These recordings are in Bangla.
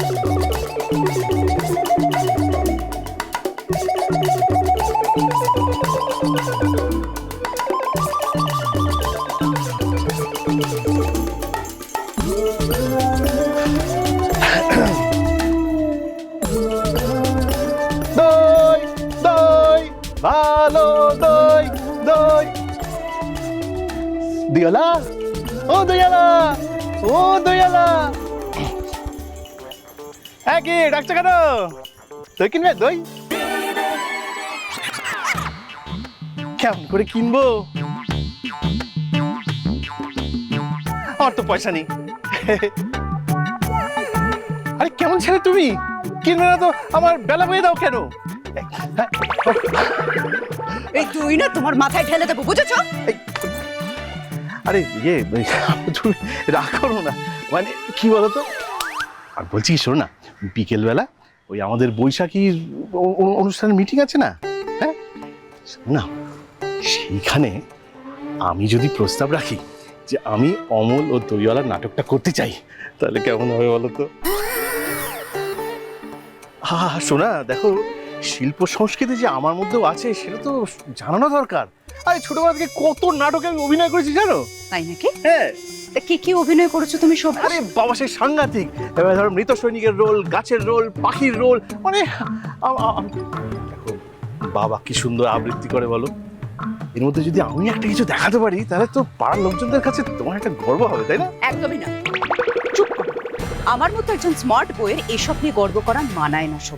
Đời, đời, ba lô đời, đời. Diala, oh Diala, oh Diala. হ্যাঁ কি ডাকছো কেন? দই কিনবে দই? কেমন করে কিনবো? আমার তো পয়সা নেই। আরে কেমন ছেলে তুমি? কিনবে না তো আমার বেলা বয়ে দাও কেন? এই তুই না তোমার মাথায় ঢেলে দেবো বুঝেছ? আরে ইয়ে তুমি করো না। মানে কি বলতো? আর বলছি শোনো না বিকেলবেলা ওই আমাদের বৈশাখীর অনুষ্ঠানের মিটিং আছে না? হ্যাঁ? শোনো না সেইখানে আমি যদি প্রস্তাব রাখি যে আমি অমল ও দইওয়ালার নাটকটা করতে চাই তাহলে কেমন হবে বলো তো? হা শোনা দেখো শিল্প সংস্কৃতি যে আমার মধ্যেও আছে সেটা তো জানানো দরকার। আরে ছোটবেলা থেকে কত নাটকে আমি অভিনয় করেছি জানো? তাই নাকি? হ্যাঁ। তা কি কি অভিনয় করেছ তুমি সব? আরে বাবা সেই সাংঘাতিক। এবার ধরো মৃত সৈনিকের রোল গাছের রোল পাখির রোল মানে আ- আ- দেখো বাবা কি সুন্দর আবৃত্তি করে বলো। এর মধ্যে যদি আমি একটা কিছু দেখাতে পারি তাহলে তো পাড়ার লোকজনদের কাছে তোমার একটা গর্ব হবে তাই না? একদমই না। চুপ করো। আমার মতো একজন স্মার্ট বইয়ের এসব নিয়ে গর্ব করা মানায় না সব।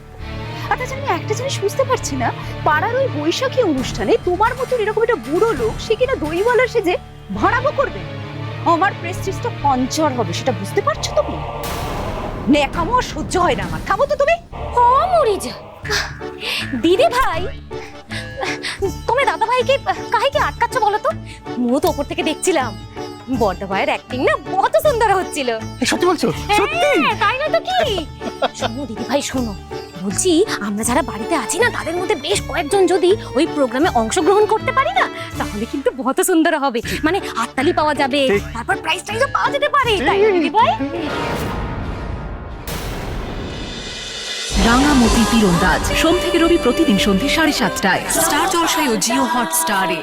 আর তাছাড়া আমি একটা জিনিস বুঝতে পারছি না। পাড়ার ওই বৈশাখী অনুষ্ঠানে তোমার মতন এরকম একটা বুড়ো লোক সে কিনা দইওয়ালার সেজে ভাড়াবো করবে? আমার প্রেস্টিজটা পঞ্চর হবে সেটা বুঝতে পারছ তুমি? নেকামো আর সহ্য হয় না আমার খাব তো তুমি? ও মরিজা দিদি ভাই তুমি দাদা ভাইকে কাহিকে আটকাচ্ছ বলো তো? মু তো ওপর থেকে দেখছিলাম বড়দা ভাইয়ের অ্যাক্টিং না কত সুন্দর হচ্ছিল। সত্যি বলছো? সত্যি? হ্যাঁ, তাই না তো কি? শোনো দিদি ভাই শোনো। বলছি আমরা যারা বাড়িতে আছি না তাদের মধ্যে বেশ কয়েকজন যদি ওই প্রোগ্রামে অংশগ্রহণ করতে পারি না তাহলে কিন্তু বহুত সুন্দর হবে। মানে হাততালি পাওয়া যাবে তারপর প্রাইস টাইজও পাওয়া যেতে পারে তাই না দিদি ভাই রাঙামতি তীরন্দাজ সোম থেকে রবি প্রতিদিন সন্ধ্যে সাড়ে সাতটায়। স্টার জলসায় ও জিও হটস্টারে।